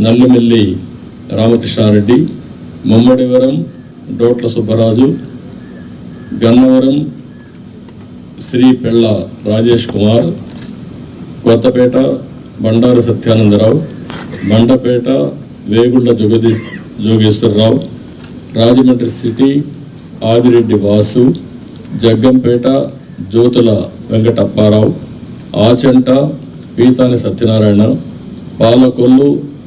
నల్లిమెల్లి రామకృష్ణారెడ్డి ముమ్మడివరం డోట్ల సుబ్బరాజు గన్నవరం శ్రీ పెళ్ళ రాజేష్ కుమార్ కొత్తపేట బండారు సత్యానందరావు బండపేట వేగుళ్ళ జోగదీ జోగేశ్వరరావు రాజమండ్రి సిటీ ఆదిరెడ్డి వాసు జగ్గంపేట జ్యోతుల వెంకటప్పారావు ఆచంట పీతాని సత్యనారాయణ పాలకొల్లు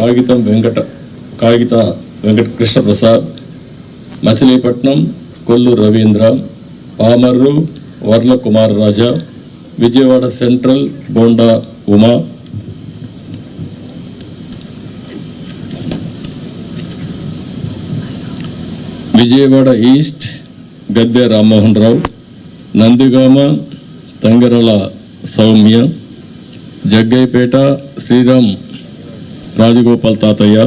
కాగితం వెంకట కాగిత వెంకట కృష్ణప్రసాద్ మచిలీపట్నం కొల్లు రవీంద్ర పామర్రు వర్ల కుమార్ రాజా విజయవాడ సెంట్రల్ బోండా ఉమా. విజయవాడ ఈస్ట్ గద్దె రామ్మోహన్ రావు నందిగామ తంగరల సౌమ్య జగ్గైపేట శ్రీరామ్ రాజగోపాల్ తాతయ్య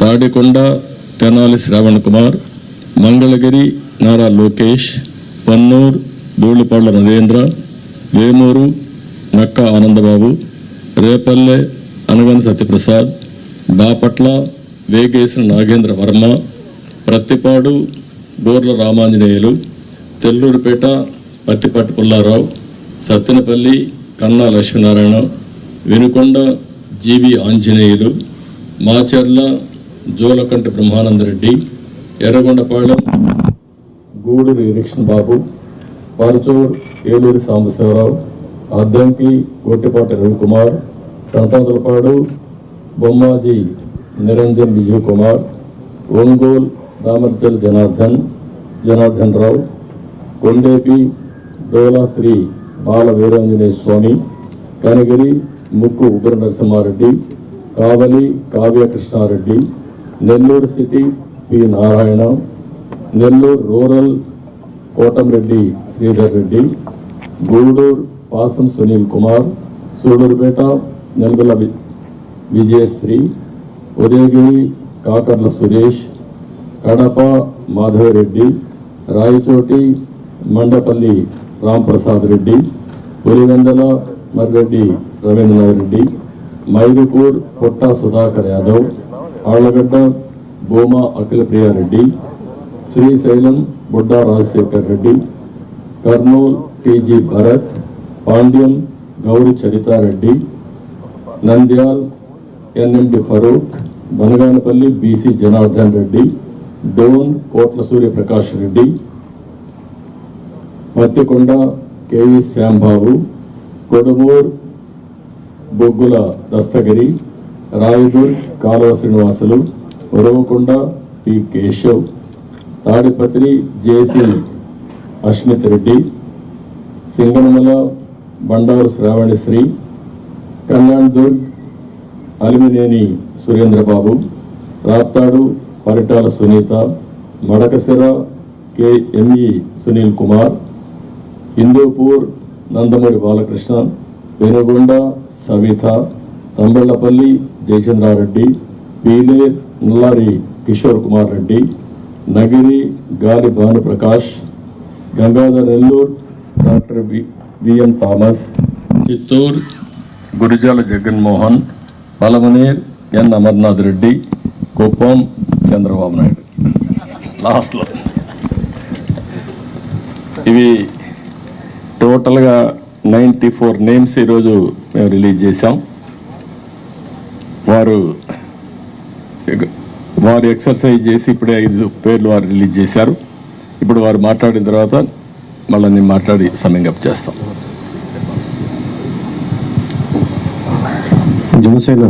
తాడికొండ తెనాలి శ్రావణ్ కుమార్ మంగళగిరి నారా లోకేష్ పన్నూర్ ధూళిపాళ్ళ నరేంద్ర వేమూరు నక్క ఆనందబాబు రేపల్లె అనగన సత్యప్రసాద్ బాపట్ల వేగేసిన నాగేంద్ర వర్మ ప్రత్తిపాడు బోర్ల Ramanjaneyulu తెల్లూరుపేట Pattipati Pullarao Sattenapalli Kanna Lakshminarayana Venukonda G V Anjaneyulu Macherla Julakanti Brahmanandareddy Yerragondapalem Gudur Erikshan Babu Parchur Eluri Sambasivarao Addanki Gottipati Ravikumar Santhanuthalapadu Bommaji Niranjan Vijay Kumar Ongole Damacharla Janardhan Janardhan Rao Kondapi Dolasri Bala Veeranjaneya Swamy Kanigiri Mukku Ugra Narasimhareddy Kavali Kavya Krishnareddy Nellore city P Narayana Nellore rural Kotamreddy Sridhar Reddy Gudur Pasam Sunil Kumar Sullurpeta నెల్గొల వి- Vijayasri Udayagiri Kakarla Suresh Kadapa Madhava Reddy Rayachoti Mandapalli Ramprasad Reddy Pulivendula Marreddy Ravindranath Reddy Mydukur Putta Sudhakar Yadav Allagadda Bhuma Akhila Priyareddy Srisailam Budda Rajasekhar Reddy Kurnool T G Bharath Panyam Gowri Charitareddy Nandyal N M D Farooq Banaganapalli B C Janardhan Reddy Dhone Kotla Surya Prakash Reddy Pattikonda K V Shyambabu Kodumur Bogula Dastagiri Rayadurg Kalava Srinivasulu Uravakonda P. Keshav Tadipatri J C Ashmit Reddy Singanamala Bandaru Sravanisri Kalyandurg Alimineni Surendrababu Raptadu Paritala Sunitha Madakasira K M E Sunil Kumar Hindupur Nandamuri Balakrishna Venugonda Savitha Thamballapalle Jayachandrareddy Pele Nallari Kishore Kumar Reddy Nagari Gali Bhanuprakash Gangadhar Nellore doctor V V M Thomas Chittoor Gurajala Jaganmohan Palamaner N Amarnath Reddy Kuppam Chandrababu Naidu. లాస్ట్లో. ఇవి టోటల్గా ninety four names ఈరోజు మేము release చేశాం. వారు వారు exercise చేసి ఇప్పుడే ఐదు పేర్లు వారు రిలీజ్ చేశారు. ఇప్పుడు వారు మాట్లాడిన తర్వాత మళ్ళీ నేను మాట్లాడి సమ్మింగ్ చేస్తాం. జనసేన